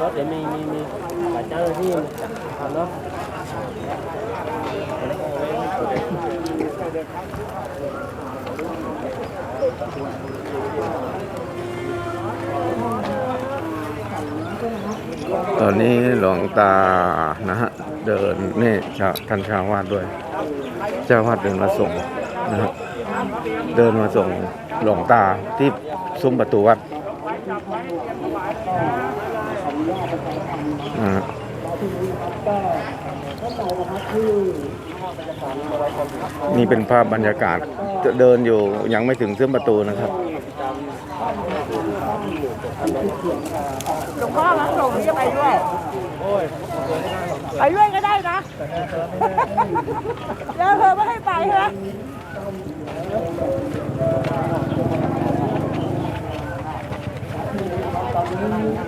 รถเดี๋ยวมีมีมีเจ้าหน้าที่ทำเนาะตอนนี้หลวงตานะฮะเดินนี่ชาวท่านชาววาดด้วยเจ้าวาดเดินมาส่งนะครับเดินมาส่งหลวงตาที่ซุ้มประตูวัด นะฮะนี่เป็นภาพบรรยากาศจะเดินอยู่ยังไม่ถึงซุ้มประตูนะครับหลวงพ่อรับส่งจะไปด้วยไปด้วยก็ได้นะแล้วเธอไม่ให้ไปใช่ไหมเ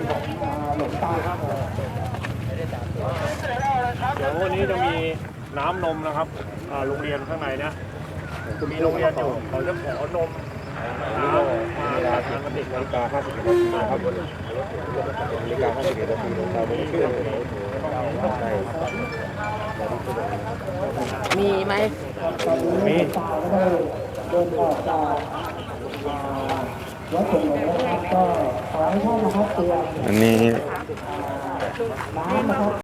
ดี๋ยววันนี้จะมีน้ำนมนะครับอ่าโรงเรียนข้างในนะมีโรงเรียนอยู่เขาจะขอนมน้ำมาทานมาติดนาฬิกา50นาทีนะครับนาฬิกา51นาทีเราไม่ได้เชื่อเลยมีไหมมีอันนี้